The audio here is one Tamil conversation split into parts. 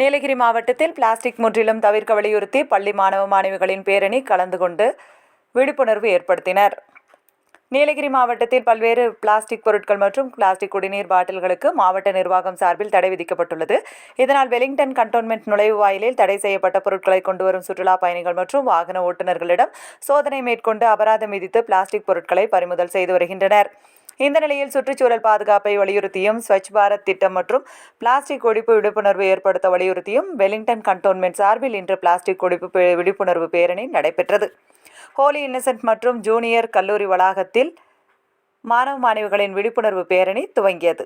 நீலகிரி மாவட்டத்தில் பிளாஸ்டிக் முற்றிலும் தவிர்க்க வலியுறுத்தி பள்ளி மாணவ மாணவிகளின் பேரணி கலந்து கொண்டு விழிப்புணர்வு ஏற்படுத்தினர். நீலகிரி மாவட்டத்தில் பல்வேறு பிளாஸ்டிக் பொருட்கள் மற்றும் பிளாஸ்டிக் குடிநீர் பாட்டில்களுக்கு மாவட்ட நிர்வாகம் சார்பில் தடை விதிக்கப்பட்டுள்ளது. இதனால் வெலிங்டன் கண்டோன்மெண்ட் நுழைவு வாயிலில் தடை செய்யப்பட்ட பொருட்களை கொண்டு வரும் சுற்றுலா பயணிகள் மற்றும் வாகன ஓட்டுநர்களிடம் சோதனை மேற்கொண்டு அபராதம் விதித்து பிளாஸ்டிக் பொருட்களை பறிமுதல் செய்து வருகின்றனர். இந்த நிலையில் சுற்றுச்சூழல் பாதுகாப்பை வலியுறுத்தியும் ஸ்வச் பாரத் திட்டம் மற்றும் பிளாஸ்டிக் ஒழிப்பு விழிப்புணர்வு ஏற்படுத்த வலியுறுத்தியும் வெலிங்டன் கண்டோன்மெண்ட் சார்பில் இன்று பிளாஸ்டிக் ஒழிப்பு விழிப்புணர்வு பேரணி நடைபெற்றது. ஹோலி இன்னசென்ட் மற்றும் ஜூனியர் கல்லூரி வளாகத்தில் மாணவ மாணவிகளின் விழிப்புணர்வு பேரணி துவங்கியது.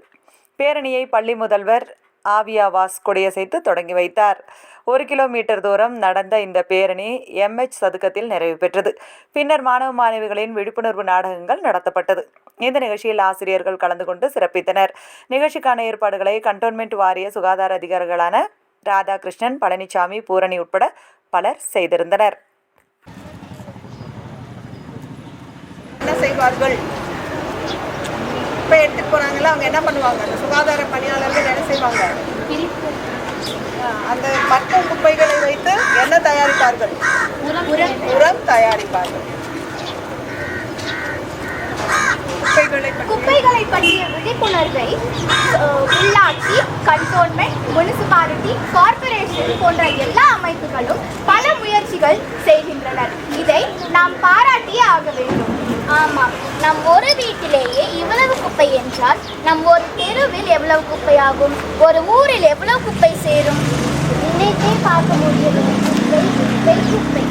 பேரணியை பள்ளி முதல்வர் ஆவியா வாஸ் கொடியசைத்து தொடங்கி வைத்தார். ஒரு கிலோமீட்டர் தூரம் நடந்த இந்த பேரணி எம்எச் சதுக்கத்தில் நிறைவு பெற்றது. பின்னர் மாணவ மாணவிகளின் விழிப்புணர்வு நாடகங்கள் நடத்தப்பட்டது. இந்த நிகழ்ச்சியில் ஆசிரியர்கள் கலந்து கொண்டு சிறப்பித்தனர். நிகழ்ச்சிக்கான ஏற்பாடுகளை கண்டோன்மெண்ட் வாரிய சுகாதார அதிகாரிகளான ராதாகிருஷ்ணன் பழனிசாமி பூரணி உட்பட பலர் செய்திருந்தனர். என்ன செய்வார்கள்? இப்போ எடுத்துட்டு போறாங்கல்ல அவங்க என்ன பண்ணுவாங்க? அந்த சுகாதார பணியாளர்கள் என்ன செய்வாங்க? அந்த மக்கும் குப்பைகளை வைத்து என்ன தயாரிப்பார்கள்? உரம் தயாரிப்பார்கள். குப்பைகளை பற்றிய விழிப்புணர்வை உள்ளாட்சி கண்டோன்மெண்ட் முனிசிபாலிட்டி கார்ப்பரேஷன் போன்ற எல்லா அமைப்புகளும் பல முயற்சிகள் செய்கின்றனர். இதை நாம் பாராட்டியே ஆக வேண்டும். ஆமாம் நம் ஒரு வீட்டிலேயே இவ்வளவு குப்பை என்றால் நம் ஒரு தெருவில் எவ்வளவு குப்பையாகும்? ஒரு ஊரில் எவ்வளவு குப்பை சேரும்? இன்னைக்கே பார்க்க முடியவில்லை. குப்பை குப்பை.